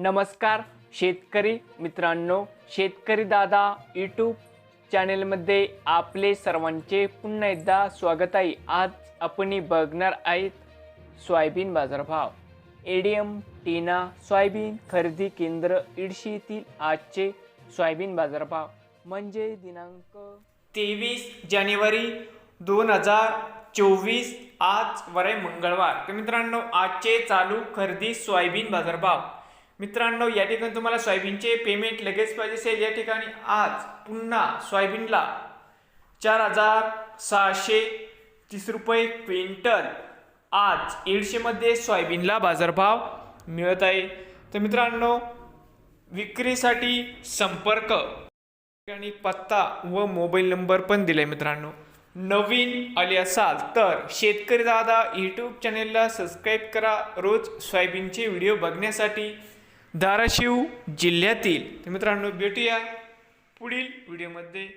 नमस्कार शेतकरी मित्रांनो शेतकरी दादा यूट्यूब चॅनेलमध्ये आपले सर्वांचे पुन्हा एकदा स्वागत आहे. आज आपण बघणार आहेत सोयाबीन बाजारभाव. एडीएम टीना सोयाबीन खरेदी केंद्र इडशीतील आजचे सोयाबीन बाजारभाव. म्हणजे दिनांक तेवीस जानेवारी दोन हजार चोवीस आज वरे मंगळवार. तर मित्रांनो आजचे चालू खरेदी सोयाबीन बाजारभाव. मित्रांनो या ठिकाणी तुम्हाला सोयाबीनचे पेमेंट लगेच पाहिजे असेल. या ठिकाणी आज पुन्हा सोयाबीनला चार हजार सहाशे तीस रुपये क्विंटल आज दीडशेमध्ये सोयाबीनला बाजारभाव मिळत आहे. तर मित्रांनो विक्रीसाठी संपर्क. आणि पत्ता व मोबाईल नंबर पण दिला आहे मित्रांनो. नवीन आले असाल तर शेतकरी दादा यूट्यूब चॅनेलला सबस्क्राईब करा. रोज सोयाबीनचे व्हिडिओ बघण्यासाठी धाराशिव जिल्ह्यातील. तर मित्रांनो भेटूया पुढील व्हिडिओमध्ये.